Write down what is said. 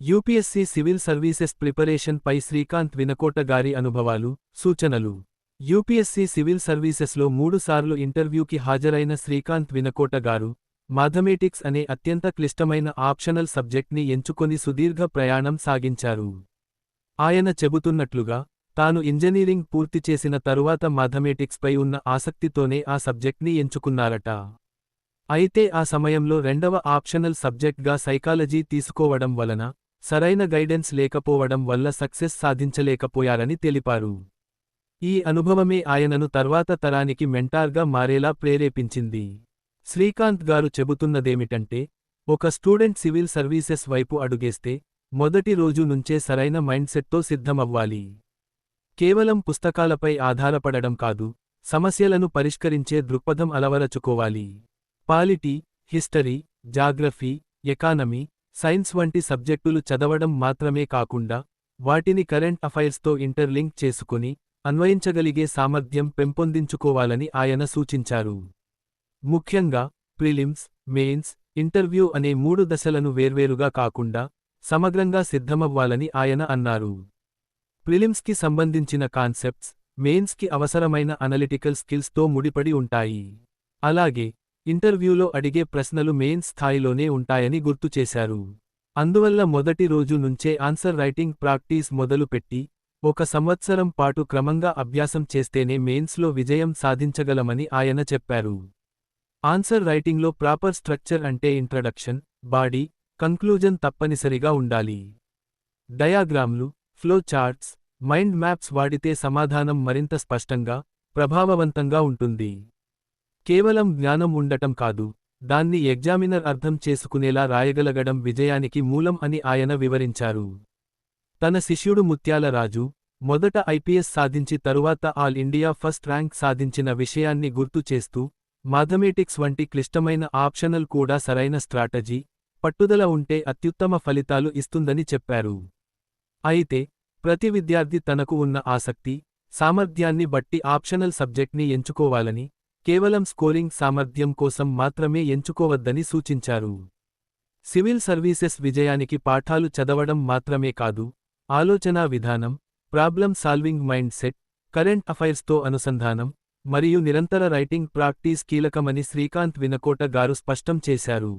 UPSC civil services preparation పై శ్రీకాంత్ వినకోట గారి అనుభవాలు సూచనలు. యూపీఎస్సీ సివిల్ సర్వీసెస్లో మూడుసార్లు ఇంటర్వ్యూకి హాజరైన శ్రీకాంత్ వినకోట గారు మాథమెటిక్స్ అనే అత్యంత క్లిష్టమైన ఆప్షనల్ సబ్జెక్ట్ని ఎంచుకొని సుదీర్ఘ ప్రయాణం సాగించారు. ఆయన చెబుతున్నట్లుగా తాను ఇంజనీరింగ్ పూర్తి చేసిన తరువాత మాథమెటిక్స్పై ఉన్న ఆసక్తితోనే ఆ సబ్జెక్ట్ని ఎంచుకున్నారట. అయితే ఆ సమయంలో రెండవ ఆప్షనల్ సబ్జెక్ట్గా సైకాలజీ తీసుకోవడం వలన సరైన గైడెన్స్ లేకపోవడం వల్ల సక్సెస్ సాధించలేకపోయారని తెలిపారు. ఈ అనుభవమే ఆయనను తర్వాత తరానికి మెంటార్గా మారేలా ప్రేరేపించింది. శ్రీకాంత్ గారు చెబుతున్నదేమిటంటే ఒక స్టూడెంట్ సివిల్ సర్వీసెస్ వైపు అడుగేస్తే మొదటి రోజు నుంచే సరైన మైండ్సెట్తో సిద్ధమవ్వాలి. కేవలం పుస్తకాలపై ఆధారపడడం కాదు సమస్యలను పరిష్కరించే దృక్పథం అలవరచుకోవాలి. Polity history geography economy science వంటి సబ్జెక్టులు చదవడం మాత్రమే కాకుండా వాటిని కరెంట్ అఫైర్స్తో ఇంటర్లింక్ చేసుకుని అన్వయించగలిగే సామర్థ్యం పెంపొందించుకోవాలని ఆయన సూచించారు. ముఖ్యంగా ప్రిలిమ్స్ మెయిన్స్ ఇంటర్వ్యూ అనే మూడు దశలను వేర్వేరుగా కాకుండా సమగ్రంగా సిద్ధమవ్వాలని ఆయన అన్నారు. ప్రిలిమ్స్కి సంబంధించిన కాన్సెప్ట్స్ మెయిన్స్కి అవసరమైన అనలిటికల్ స్కిల్స్తో ముడిపడి ఉంటాయి. అలాగే ఇంటర్వ్యూలో అడిగే ప్రశ్నలు మెయిన్ స్థాయిలోనే ఉంటాయని గుర్తు చేశారు. అందువల్ల మొదటి రోజు నుంచే ఆన్సర్ రైటింగ్ ప్రాక్టీస్ మొదలుపెట్టి ఒక సంవత్సరం పాటు క్రమంగా అభ్యాసం చేస్తేనే మెయిన్స్లో విజయం సాధించగలమని ఆయన చెప్పారు. ఆన్సర్ రైటింగ్లో ప్రాపర్ స్ట్రక్చర్ అంటే ఇంట్రడక్షన్ బాడీ కంక్లూజన్ తప్పనిసరిగా ఉండాలి. డయాగ్రామ్లు ఫ్లో చార్ట్స్ మైండ్ మ్యాప్స్ వాడితే సమాధానం మరింత స్పష్టంగా ప్రభావవంతంగా ఉంటుంది. కేవలం జ్ఞానం ఉండటం కాదు దాన్ని ఎగ్జామినర్ అర్థం చేసుకునేలా రాయగలగడం విజయానికి మూలం అని ఆయన వివరించారు. తన శిష్యుడు ముత్యాల రాజు మొదట ఐపీఎస్ సాధించి తరువాత ఆల్ ఇండియా ఫస్ట్ ర్యాంక్ సాధించిన విషయాన్ని గుర్తు చేస్తూ మాథమెటిక్స్ వంటి క్లిష్టమైన ఆప్షనల్ కూడా సరైన స్ట్రాటజీ పట్టుదల ఉంటే అత్యుత్తమ ఫలితాలు ఇస్తుందని చెప్పారు. అయితే ప్రతి విద్యార్థి తనకు ఉన్న ఆసక్తి సామర్థ్యాన్ని బట్టి ఆప్షనల్ సబ్జెక్ట్ని ఎంచుకోవాలని కేవలం స్కోరింగ్ సామర్థ్యం కోసం మాత్రమే ఎంచుకోవద్దని సూచించారు. సివిల్ సర్వీసెస్ విజయానికి పాఠాలు చదవడం మాత్రమే కాదు ఆలోచనా విధానం problem solving mind set current అఫైర్స్తో అనుసంధానం మరియు నిరంతర రైటింగ్ ప్రాక్టీస్ కీలకమని శ్రీకాంత్ వినకోట గారు స్పష్టం చేశారు.